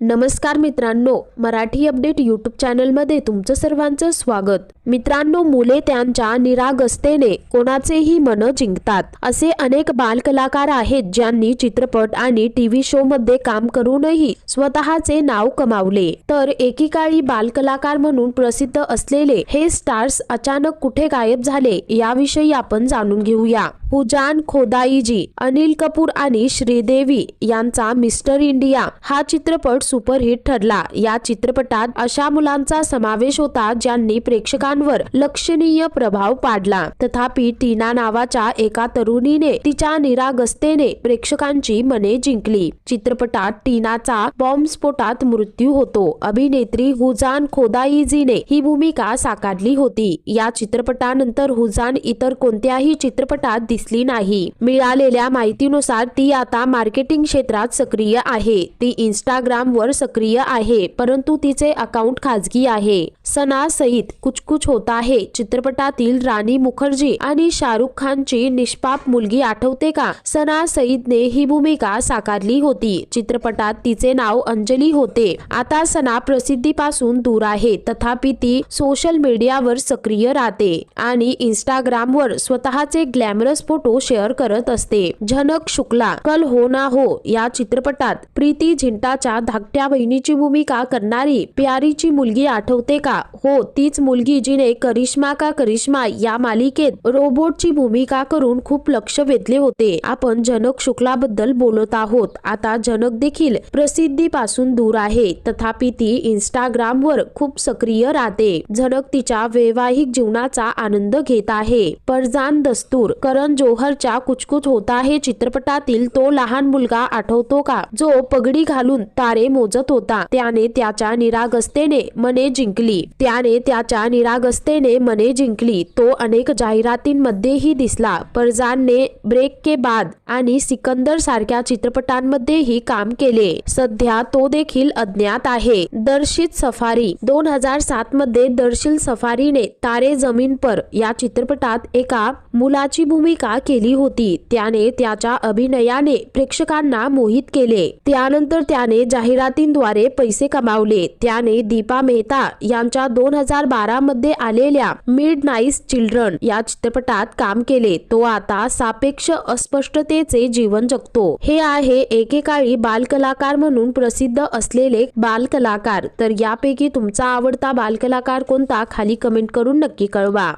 नमस्कार मित्रांनो Marathi update YouTube चॅनलमध्ये तुमचं सर्वांचं स्वागत. मित्रांनो मुले त्यांच्या निरागसतेने कोणाचेही मन जिंकतात. असे अनेक बालकलाकार आहेत ज्यांनी चित्रपट आणि टीव्ही शो मध्ये काम करूनही स्वतःचे नाव कमावले. तर एकेकाळी बालकलाकार म्हणून प्रसिद्ध असलेले हे स्टार्स अचानक कुठे गायब झाले याविषयी आपण जाणून घेऊया. पूजान खोदाईजी अनिल कपूर आणि श्रीदेवी यांचा मिस्टर इंडिया हा चित्रपट सुपरहिट ठरला. या चित्रपटात अशा मुलांचा समावेश होता ज्यांनी प्रेक्षकांवर लक्षणीय प्रभाव पाडला. तथापि टीना नावाच्या एका तरुणीने तिच्या निरागस्तेने प्रेक्षकांची मने जिंकली. चित्रपटात टीनाचा बॉम्बस्फोटात मृत्यू होतो. अभिनेत्री हुजान खोदाईजीने ही भूमिका साकारली होती. या चित्रपटानंतर हुजान इतर कोणत्याही चित्रपटात दिसली नाही. मिळालेल्या माहितीनुसार ती आता मार्केटिंग क्षेत्रात सक्रिय आहे. ती इंस्टाग्राम वर सक्रिय आहे परंतु तिचे अकाउंट खाजगी आहे. सना सईद कुछ कुछ होता आहे. चित्रपटातील राणी मुखर्जी आणि शाहरुख खानची निष्पाप मुलगी आठवते का? सना सईदने ही भूमिका साकारली होती. चित्रपटात तिचे नाव अंजली होते. आता सना प्रसिद्धीपासून दूर आहे. तथापि ती सोशल मीडियावर सक्रिय राहते आणि इंस्टाग्रामवर स्वतःचे ग्लॅमरस फोटो शेअर करत असते. झनक शुक्ला कल हो ना हो या चित्रपटात प्रीती झिंटाच्या धाक धाकट्या बहिणीची भूमिका करणारी प्यारीची मुलगी आठवते का? हो तीच मुलगी जिने करिश्मा का करिश्मा या मालिकेत रोबोटची भूमिका करून खूप लक्ष वेधले होते. आपण जनक शुक्ला बद्दल बोलत आहोत. आता जनक देखील प्रसिद्धी पासून दूर आहे. तथापि ती इंस्टाग्राम वर खूप सक्रिय राहते. झनक तिच्या वैवाहिक जीवनाचा आनंद घेत आहे. परजान दस्तूर करण जोहरच्या कुचकुच होता हे चित्रपटातील तो लहान मुलगा आठवतो का? जो पगडी घालून तारे मोजत होता. त्याने त्याच्या निरागस्तेने मने जिंकली. त्याने त्याच्या निरागस्तेने मने जिंकली. तो अनेक जाहिरातींमध्येही दिसला. परजानने ब्रेक के बाद आणि सिकंदर सारख्या चित्रपटांमध्येही काम केले. सध्या तो देखील अज्ञात आहे. दर्शित सफारी. दोन हजार सात मध्ये दर्शिल सफारीने तारे जमीन पर या चित्रपटात एका मुलाची भूमिका केली होती. त्याने त्याच्या अभिनयाने प्रेक्षकांना मोहित केले. त्यानंतर त्याने जाहिरातींद्वारे पैसे कमावले. त्याने दीपा मेहता यांच्या दोन हजार बारा मध्ये आलेल्या मिड नाईस चिल्ड्रन या चित्रपटात काम केले. तो आता सापेक्ष अस्पष्टतेचे जीवन जगतो. हे आहे एकेकाळी बालकलाकार म्हणून प्रसिद्ध असलेले बालकलाकार. तर यापैकी तुमचा आवडता बालकलाकार कोणता? खाली कमेंट करून नक्की कळवा.